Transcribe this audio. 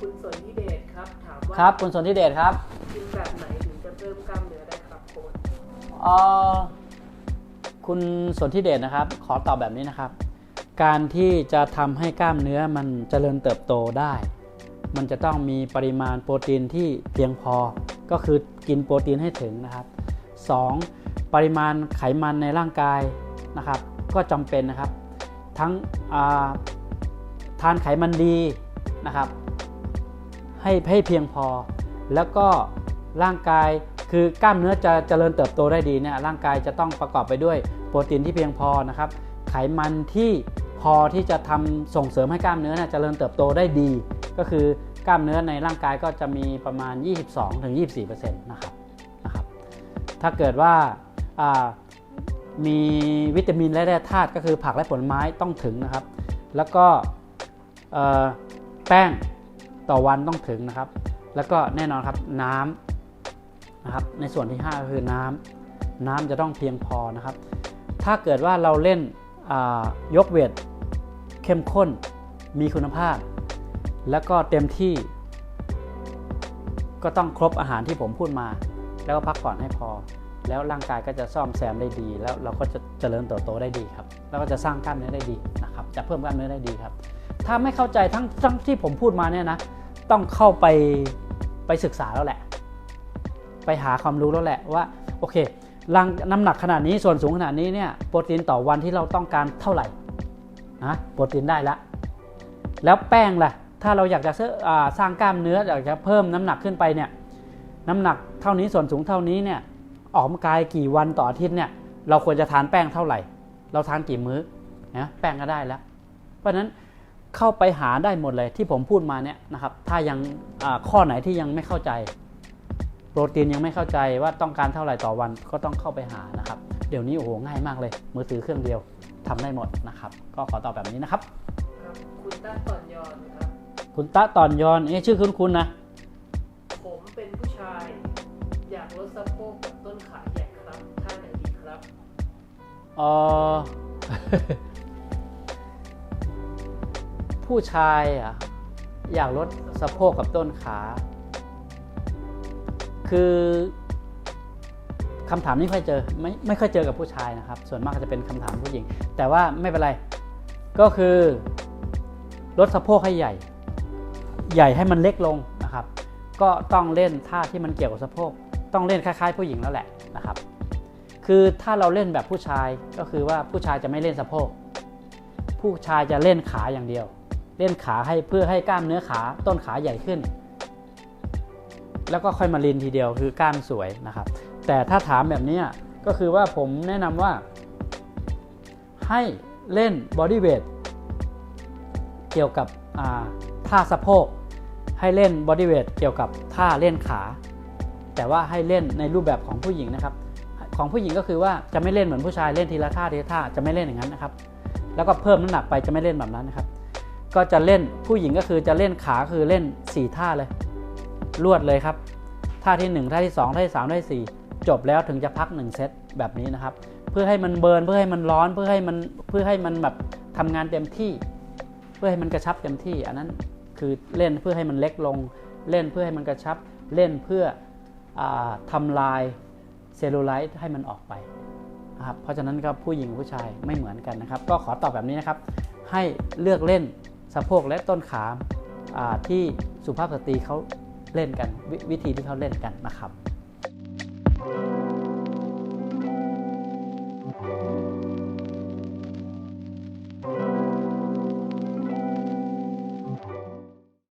คุณสนธิเดชครับถามว่าครับ คุณสนธิเดชครับกินแบบไหนถึงจะเพิ่มกล้ามเนื้อได้ครับโค้ชเอ่อคุณสนธิเดชนะครับ ขอตอบแบบนี้นะครับ การที่จะทำให้กล้ามเนื้อมันเจริญเติบโตได้ มันจะต้องมีปริมาณโปรตีนที่เพียงพอก็คือกินโปรตีนให้ถึงนะครับ 2. ปริมาณไขมันในร่างกายนะครับ ก็จำเป็นนะครับ ทั้งอ่าทานไขมันดีนะครับ ให้ให้เพียงพอ แล้วก็ร่างกายคือกล้ามเนื้อจะเจริญเติบโตได้ดีเนี่ยร่างกายจะต้องประกอบไปด้วยโปรตีนที่เพียงพอนะครับ ไขมันที่พอที่จะทำส่งเสริมให้กล้ามเนื้อเนี่ยเจริญเติบโตได้ดี ก็คือกล้ามเนื้อในร่างกายก็จะมีประมาณ 22-24%นะครับนะครับ ถ้าเกิดว่ามีวิตามินและแร่ธาตุก็คือผักและผลไม้ต้องถึงนะครับ แล้วก็แป้ง ต่อวันต้องถึงนะครับ แล้วก็แน่นอนครับน้ำนะครับ ในส่วนที่ 5 ก็คือน้ำน้ำจะต้องเพียงพอนะครับ ถ้าเกิดว่าเราเล่นยกเวทเข้มข้น มีคุณภาพ แล้วก็เต็มที่ ก็ต้องครบอาหารที่ผมพูดมา แล้วก็พักผ่อนให้พอ แล้วร่างกายก็จะซ่อมแซมได้ดี แล้วเราก็จะเจริญเติบโตได้ดีครับ แล้วก็จะสร้างกล้ามเนื้อได้ดีนะครับ จะเพิ่มกล้ามเนื้อได้ดีครับ ถ้าไม่เข้าใจทั้งทั้งที่ผมพูดมาเนี่ยนะ ต้องเข้าไปไปศึกษาแล้วแหละ ไปหาความรู้แล้วแหละว่าโอเครังน้ำหนักขนาดนี้ส่วนสูงขนาดนี้เนี่ยโปรตีนต่อวันที่เราต้องการเท่าไหร่นะโปรตีนได้แล้วแล้วแป้งล่ะถ้าเราอยากจะสร้างกล้ามเนื้ออยากจะเพิ่มน้ำหนักขึ้นไปเนี่ยน้ำหนักเท่านี้ส่วนสูงเท่านี้เนี่ยออกกำลังกายกี่วันต่ออาทิตย์เนี่ยเราควรจะทานแป้งเท่าไหร่ เราทานกี่มื้อนะแป้งก็ได้แล้ว เพราะฉะนั้น เข้าไปหาได้หมดเลยที่ผมพูดมาเนี่ยนะครับ ถ้ายังอ่าข้อไหนที่ยังไม่เข้าใจ โปรตีนยังไม่เข้าใจว่าต้องการเท่าไหร่ต่อวันก็ต้องเข้าไปหานะครับ เดี๋ยวนี้โอ้โหง่ายมากเลย มือถือเครื่องเดียวทำได้หมดนะครับ ก็ขอตอบแบบนี้นะครับครับคุณต้าตอนยอนครับคุณตะตอนยอนเอ๊ะชื่อคุ้นๆนะ ผมเป็นผู้ชาย อยากลดสะโพกกับต้นขาใหญ่ครับท่าไหนดีครับเออ ผู้ชายอะอยากลดสะโพกกับต้นขา คือคำถามนี้ค่อยเจอไม่ไม่ค่อยเจอกับผู้ชายนะครับ ส่วนมากจะเป็นคำถามผู้หญิง แต่ว่าไม่เป็นไร ก็คือลดสะโพกให้ใหญ่ ใหญ่ให้มันเล็กลงนะครับ ก็ต้องเล่นท่าที่มันเกี่ยวกับสะโพก ต้องเล่นคล้ายๆ ผู้หญิงแล้วแหละนะครับ คือถ้าเราเล่นแบบผู้ชายก็คือว่าผู้ชายจะไม่เล่นสะโพก ผู้ชายจะเล่นขาอย่างเดียว เล่นขาให้เพื่อให้กล้ามเนื้อขาต้นขาใหญ่ขึ้น แล้วก็ค่อยมาลินทีเดียวคือกล้ามสวยนะครับ แต่ถ้าถามแบบนี้ก็คือว่าผมแนะนำว่า ให้เล่นบอดี้เวทเกี่ยวกับท่าสะโพก ให้เล่นบอดี้เวทเกี่ยวกับท่าเล่นขา แต่ว่าให้เล่นในรูปแบบของผู้หญิงนะครับ ของผู้หญิงก็คือว่าจะไม่เล่นเหมือนผู้ชายเล่นทีละท่าทีละท่าจะไม่เล่นอย่างนั้นนะครับ แล้วก็เพิ่มน้ำหนักไปจะไม่เล่นแบบนั้นนะครับ ก็จะเล่นผู้หญิงก็คือจะเล่นขาคือเล่น 4 ท่าเลย รวดเลยครับ ท่าที่ 1 ท่าที่ 2 ท่าที่ 3 ท่าที่ 4 จบแล้วถึงจะพัก 1 เซตแบบนี้นะครับ เพื่อให้มันเบิร์นเพื่อให้มันร้อนเพื่อให้มันเพื่อให้มันแบบทำงานเต็มที่ เพื่อให้มันกระชับเต็มที่ อันนั้นคือเล่นเพื่อให้มันเล็กลง เล่นเพื่อให้มันกระชับ เล่นเพื่ออาทำลายเซลลูไลท์ให้มันออกไปนะครับเพราะฉะนั้นก็ผู้หญิงผู้ชายไม่เหมือนกันนะครับ ก็ขอตอบแบบนี้นะครับ ให้เลือกเล่น สะโพกและต้นขาที่สุภาพสตรีเขาเล่นกันววิธีที่เขาเล่นกันนะครับ